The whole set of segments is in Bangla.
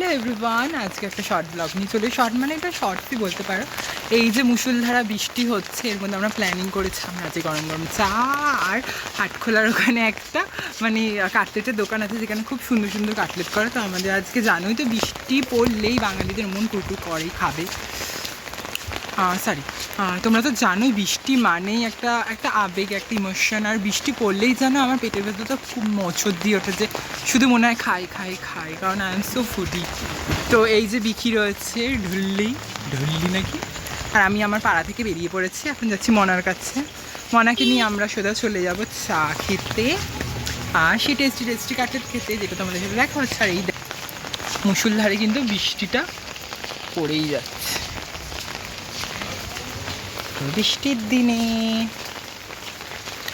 হ্যালো এভরিওয়ান, আজকে একটা শর্ট ব্লগ নিয়ে চলে। শর্ট মানে এটা শর্টই বলতে পারো। এই যে মুসুলধারা বৃষ্টি হচ্ছে, এর মধ্যে আমরা প্ল্যানিং করেছিলাম আজকে গরম গরম চা আর হাটখোলার ওখানে একটা মানে কাটলেটের দোকান আছে, যেখানে খুব সুন্দর সুন্দর কাটলেট করে। তো আমাদের আজকে জানোই তো বৃষ্টি পড়লেই বাঙালিদের মন কুকুর করেই, খাবে। সরি তোমরা তো জানোই বৃষ্টি মানেই একটা একটা আবেগ, একটা ইমোশন আর বৃষ্টি পড়লেই যেন আমার পেটের ভেতরটা খুব মোচর দিয়ে ওঠে যে শুধু মনে হয় খাই খাই খাই, কারণ আই এম সো ফুডি তো এই যে বিকি রয়েছে, ঢুল্লি ঢুল্লি নাকি? আর আমি আমার পাড়া থেকে বেরিয়ে পড়েছি, এখন যাচ্ছি মনার কাছে। মনাকে নিয়ে আমরা সোজা চলে যাব চা খেতে। আর সেই টেস্টি টেস্টি কাটের খেতে, যেটা তোমাদের সাথে দেখা হচ্ছে, আর এই মুসুলধারে কিন্তু বৃষ্টিটা পড়েই যাচ্ছে। বৃষ্টির দিনে।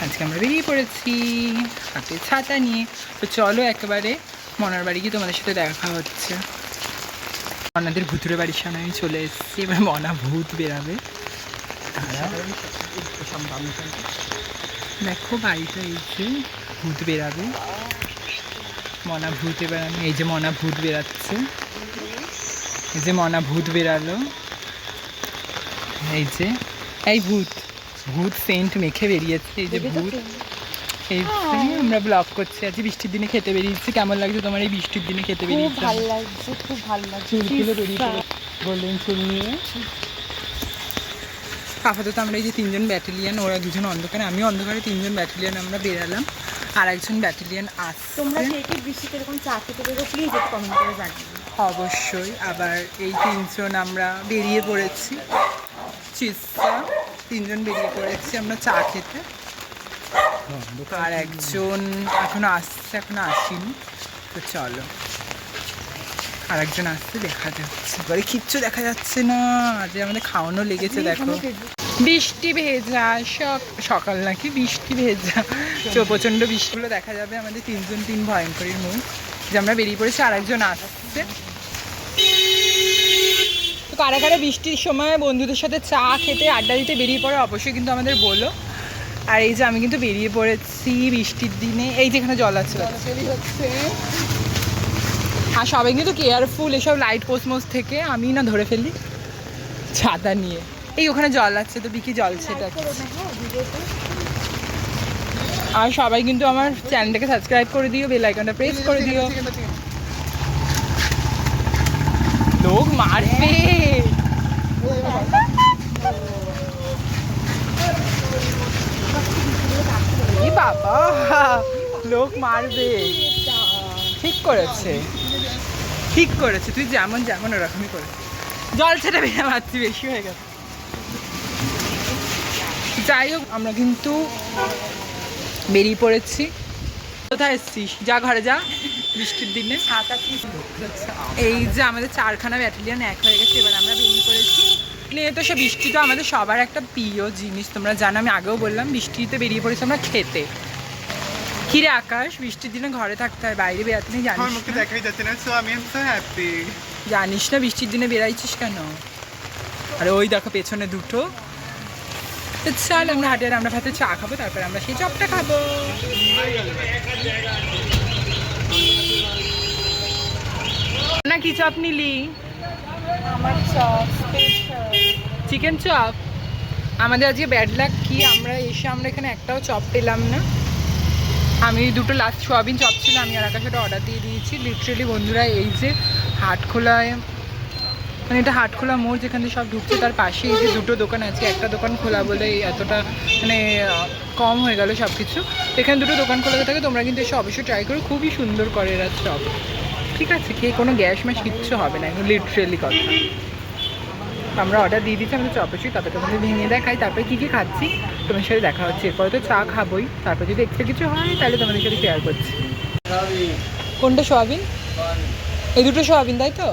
আজকে আমরা বেরিয়ে পড়েছি, হাতে ছাতা নিয়ে। তো চলো একেবারে মনার বাড়ি গিয়ে তোমাদের সাথে দেখা হচ্ছে। মনাদের ভুতুরে বাড়ির সামনে আমি চলে এসেছি, এবার মনা ভূত বেরাবে। দেখো বাড়িটা এই যে, ভূত বেরাবে। মনা ভূত এবার আমি এই যে মনা ভূত বেরাচ্ছে। এই যে মনা ভূত বেরালো। এই যে এই ভূত ভূত সেন্ট মেখে বেরিয়েছে এই যে ভূত। এই আমরা ব্লগ করছি আজ বৃষ্টির দিনে খেতে বেরিয়েছি কেমন লাগছে তোমার এই বৃষ্টির দিনে খেতে খুব বেরিয়েছি? ভালো লাগছে খুব ভালো লাগছে। চুলগুলো বেরিয়ে পড়ে গোল্ডেন চুল নিয়ে। আপাতত আমরা এই যে তিনজন ব্যাটালিয়ান ওরা দুজন অন্ধকারে আমি অন্ধকারে তিনজন ব্যাটালিয়ান আমরা বেরালাম। আর একজন ব্যাটালিয়ান তোমরা আসছে কে কে বৃষ্টিতে এরকম চা খেতে বেরো প্লিজ কমেন্ট করে জানিও। অবশ্যই আবার এই তিনজন আমরা বেরিয়ে পড়েছি। চিস্তা তিনজন বেরিয়ে পড়েছি আমরা চা খেতে আর একজন এখনও আসছে এখনও আসেনি তো চলো আর একজন আসছে দেখা যাচ্ছে এবারে কিচ্ছু দেখা যাচ্ছে না যে আমাদের খাওয়ানো লেগেছে দেখো বৃষ্টি ভেজা সব সকাল নাকি বৃষ্টি ভেজা তো প্রচণ্ড বৃষ্টিগুলো দেখা যাবে আমাদের তিনজন তিন ভয়ঙ্করীর মুখ যে আমরা বেরিয়ে পড়েছি আর একজন আসছে তো কারা কারা বৃষ্টির সময় বন্ধুদের সাথে চা খেতে আড্ডা দিতে বেরিয়ে পড়ে অবশ্যই কিন্তু আমাদের বলো আর এই যে আমি কিন্তু বেরিয়ে পড়েছি বৃষ্টির দিনে। এই যেখানে জল আছে। আর সবাই কিন্তু কেয়ারফুল এসব লাইট পোস্টমোস থেকে। আমি না ধরে ফেলি ছাতা নিয়ে। এই ওখানে জল আছে তো বিকি জল সেটা আর সবাই কিন্তু আমার চ্যানেলটাকে সাবস্ক্রাইব করে দিও বেল আইকনটা প্রেস করে দিও। লোক মারবে বাবা, লোক মারবে। ঠিক করেছে। ঠিক করেছে। তুই যেমন যেমন ওরকমই করেছে জল ছেড়ে বেড়ে মারছি বেশি হয়ে গেছে। যাই হোক, আমরা কিন্তু বেরিয়ে পড়েছি। কোথায় এসছিস? যা ঘরে যা বৃষ্টির দিনে। এই যে আমাদের চারখানা ব্যাটালিয়ন এক হয়ে গেছে এবার আমরা বেরিয়ে পড়েছি। নিয়ে তো সে বৃষ্টি তো আমাদের সবার একটা প্রিয় জিনিস তোমরা জানো আমি আগেও বললাম বৃষ্টিতে বেরিয়ে পড়েছি আমরা খেতে। কিরে আকাশ বৃষ্টির দিনে ঘরে থাকতে হয় বাইরে বেরাতে নেই জানিস মুখে? দেখাই যাচ্ছে না সো আমি সো হ্যাপি জানিস না বৃষ্টির দিনে বেরাইছিস কেন? আরে ওই দেখো পেছনে দুটো। তো চল আমরা হাটে আমরা ভাতে চা খাব তারপরে আমরা সেই চপটা খাব। না কি চপ নিলি? আমার চপ চিকেন চপ? আমাদের আজকে ব্যাড লাক কি? আমরা এসে আমরা এখানে একটাও চপ পেলাম না। আমি দুটো লাস্ট সোয়াবিন চপ ছিল আমি আর আকাশে অর্ডার দিয়ে দিয়েছি। লিটারেলি বন্ধুরা এই যে হাটখোলায় মানে এটা হাটখোলা মোড় যেখান সব ঢুকছে, তার পাশে এই যে দুটো দোকান আছে, একটা দোকান খোলা বলে এতটা মানে কম হয়ে গেল সব কিছু এখানে দুটো দোকান খোলা থাকে, তোমরা কিন্তু এসে অবশ্যই ট্রাই করো, খুবই সুন্দর করে এরা চপ ঠিক আছে খেয়ে কোনো গ্যাস ম্যাস কিচ্ছু হবে না এখন লিটারেলি কথা। আমরা অর্ডার দিয়ে দিচ্ছি আমাদের চপেছি তারপরে তোমাদের ভেঙে দেখাই, তারপরে কী কী খাচ্ছি তোমার সাথে দেখা হচ্ছে। এরপরে তো চা খাবোই, তারপর যদি এক্সট্রা কিছু হয়, তাহলে তোমাদের সাথে শেয়ার করছি। কোনটা সোয়াবিন? এই দুটো সোয়াবিন, তাই তো?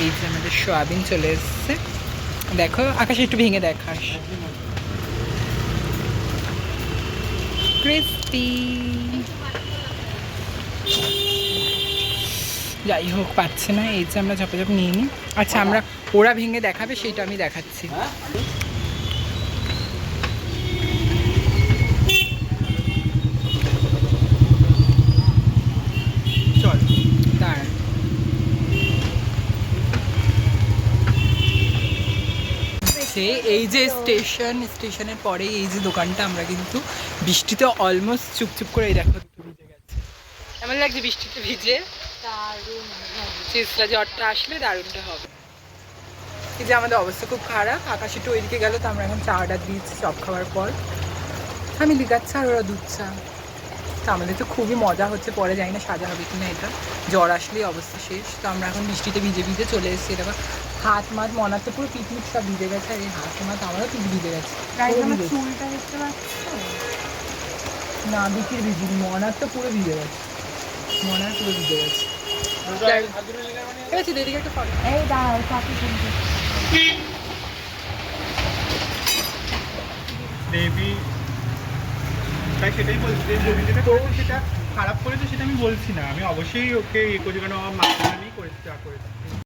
এই যে আমাদের সোয়াবিন চলে এসছে। দেখো আকাশ একটু ভেঙে দেখাস ক্রিস্পি যাই হোক পাচ্ছে না। এই যে আমরা ঝপাঝপ নিয়ে নিই। আচ্ছা আমরা ওরা ভেঙে দেখাবে সেইটা আমি দেখাচ্ছি চল দাঁড়া হচ্ছে এই যে স্টেশন স্টেশনের পরে এই যে দোকানটা আমরা কিন্তু বৃষ্টিতে অলমোস্ট চুপচুপ করে এই দেখো ভিজে গেছে। কেমন লাগছে বৃষ্টিতে ভিজে? দারুণ। চিজটা জ্বরটা আসলে দারুণটা হবে। এই যে আমাদের অবস্থা খুব খারাপ আকাশে একটু ওইদিকে গেল তো আমরা এখন চা অর্ডার দিয়েছি সব খাওয়ার পর। আমি চা আর ওরা দুধ চা। তো আমাদের তো খুবই মজা হচ্ছে পরে জানি না সাজা হবে কিনা এটা। জ্বর আসলেই অবস্থা শেষ তো আমরা এখন বৃষ্টিতে ভিজে ভিজে চলে এসেছি। দেখো হাত মাত মনার তো পুরো পিকনিক সব ভিজে গেছে আর এই হাত মাত আমারও ঠিক ভিজে গেছে। চুলটা দেখতে না বিকির ভিজি মনার তো পুরো ভিজে গেছে। মনার পুরো ভিজে গেছে। ঠিক আছে দিদিকে একটা ফটো এই দাঁড়াও চাকরি দেবী তাই সেটাই বলছি যে যদি যেটা করেছে সেটা খারাপ করেছে সেটা আমি বলছি না। আমি অবশ্যই ওকে এ করছি কারণ আমার মাথা নিয়ে করেছে যা করেছে।